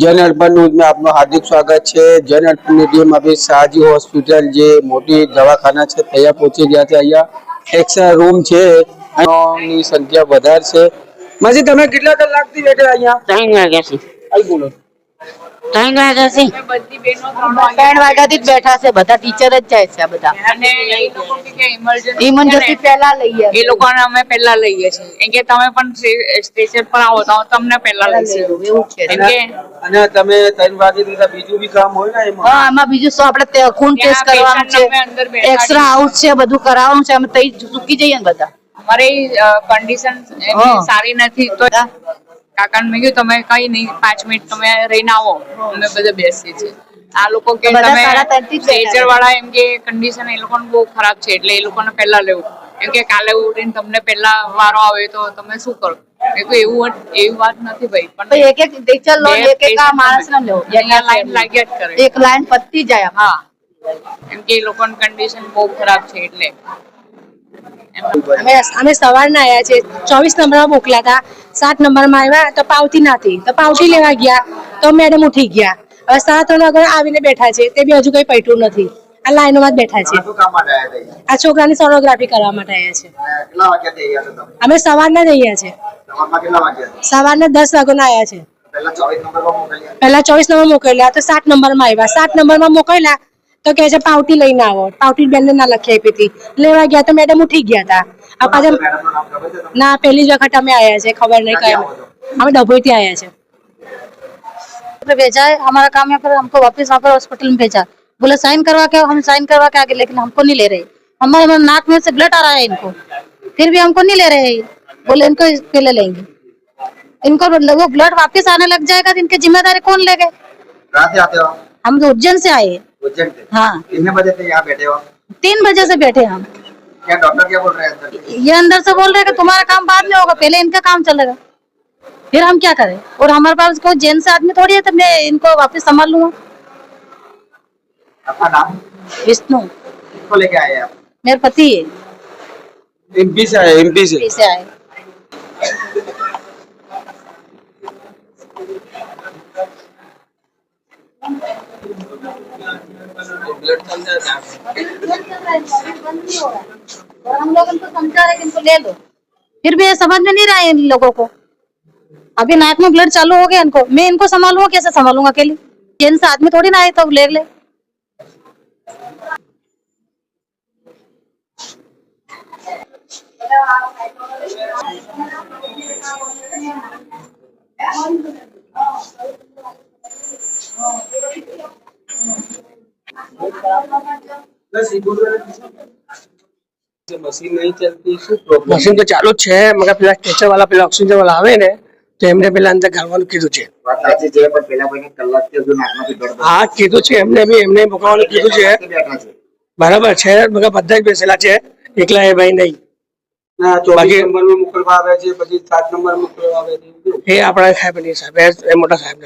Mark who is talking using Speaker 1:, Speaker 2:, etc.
Speaker 1: જન અર્પણ ન્યૂઝમાં આપનું હાર્દિક સ્વાગત છે જન અર્પણની ટીમ આપણી શાહજી હોસ્પિટલ જે મોટી દવાખાના છે ત્યાં પહોંચી ગયા છે અહીંયા એક્સ્ટ્રા રૂમ છે ની સંખ્યા વધારે છે માસી તમે કેટલા કલાકથી બેઠા અહીંયા
Speaker 2: ત્રણ વાગ્યા છે
Speaker 1: આઈ બોલો
Speaker 2: ત્રણ વાગ્યાથી
Speaker 3: ત્રણ વાગ્યાથી જ બેઠા છે બધા ટીચર જ જાય છે બધા ઇમરજન્સી પહેલા લઈએ
Speaker 4: એ લોકોને અમે પહેલા લઈએ છીએ કે તમે પણ સ્ટેશન પર આવો તો તમને પહેલા લઈશું
Speaker 3: એવું છે
Speaker 1: અને તમે ત્રણ વાગે બીજું બી કામ હોય ને એમાં
Speaker 3: હા આમાં બીજું શું આપણે ખૂન ટેસ્ટ કરવાનું છે એક્સરા આઉટ છે બધું કરાવવાનું છે અમે તઈ ચૂકી જઈએ ને બધા
Speaker 4: અમારી કન્ડિશન સારી નથી તો કાકાને મેં કીધું તમે કઈ નહીં પાંચ મિનિટ તમે રહીને આવો અમે બધા બેસીએ છીએ આ લોકો કે તમે નેચર વાળા એમ કે કન્ડિશન એ લોકોને બહુ ખરાબ છે એટલે એ લોકોને પહેલા લેવું એમ કે કાલે ઉઠીને તમને પહેલા વારો આવે તો તમે શું કરો એવું એવું વાત નથી ભાઈ
Speaker 3: એક
Speaker 4: લાઈન લાગ્યા જ કરે
Speaker 3: પતી જાય
Speaker 4: હા એમ કે એ લોકોની કન્ડિશન બહુ ખરાબ છે એટલે
Speaker 5: અમે અમે સવારના આવ્યા છે ચોવીસ નંબર માં મોકલ્યા હતા સાત નંબરમાં આવ્યા તો પાવતી નાતી તો પાવતી લેવા ગયા તો મેડમ ઉઠી ગયા હવે સાત ત્રણ વાગે આવીને બેઠા છે તે બી હજુ કઈ પૈટું નથી આ લાઈનોમાં જ બેઠા છે આ છોકરાની સોનોગ્રાફી કરવા માટે આવ્યા છે અમે સવારના જ અહીંયા છે સવારના દસ વાગ્યાના આવ્યા છે
Speaker 6: પહેલા ચોવીસ
Speaker 5: નંબર મોકલ્યા તો સાત નંબરમાં આવ્યા સાત નંબર માં મોકલ્યા तो તો કે છે પાવટી લઈને આવો પાવટી બેનને ના લખી આપી હતી લેવા ગયા તો गया था अब હતા આ પાછા ના પહેલી જ आया छे खबर नहीं ખબર નહીં डबोई અમે आया छे છે
Speaker 3: भेजा है हमारा काम यहाँ पर हमको वापस वहाँ पर हॉस्पिटल में भेजा बोला साइन करवा के हम साइन करवा के आगे लेकिन हमको नहीं ले रहे हमारे हमारे नाक में से ब्लड आ रहा है इनको फिर भी हमको नहीं ले रहे बोले इनको पहले लेंगे इनको वो ब्लड वापस आने लग जाएगा तो इनकी जिम्मेदारी कौन लेगा हम तो उज्जैन से आए हाँ
Speaker 6: बजे से यहाँ बैठे हो
Speaker 3: तीन बजे से बैठे हम
Speaker 6: क्या डॉक्टर क्या बोल रहे हैं
Speaker 3: ये अंदर से बोल रहे हैं कि तुम्हारा काम बाद में होगा पहले इनका काम चलेगा फिर हम क्या करें और हमारे पास कोई जेन से आदमी थोड़ी है तो मैं इनको वापस संभाल लूंगा
Speaker 6: आपका नाम
Speaker 3: विष्णु
Speaker 6: लेके आए आप
Speaker 3: मेरे पति है
Speaker 1: एमपी से आए एमपी
Speaker 3: से आए ब्लड कम और हम लोग इनको समझा रहे इनको ले लो फिर भी ये समझ में नहीं रहा है इन लोगों को अभी नाक में ब्लड चालू हो गया इनको मैं इनको संभालूंगा कैसे संभालूंगा अकेली चेन से आदमी थोड़ी ना आए तो ले ले Thank કોઈ ખરાબ વાત ન કરજો
Speaker 1: બસ ઈ બોલવાને કીધું કે મશીન નહીં ચાલતી સુ પ્રોબ્લેમ
Speaker 7: મશીન તો ચાલુ છે મેં કા પહેલા ટેચર વાળા પહેલા ઓક્સિજન જેવો લાવે ને તો એમણે પહેલા અંતે ગાવાનો કીધું છે
Speaker 6: હાજી જે પણ પહેલા કોઈને કલાટીયા નું નાકનો પિડડ
Speaker 7: હા કીધું છે એમણે એમને મોકલવાનું કીધું છે બરાબર 6 બધાય બેસેલા છે એકલા એ ભાઈ નહીં
Speaker 1: ના
Speaker 7: તો
Speaker 1: ડિસેમ્બર માં મુકવા આવે છે પછી 7 નંબર મુકવા આવે છે
Speaker 7: કે આપડા સાહેબ ની સાહેબ એ મોટા સાહેબ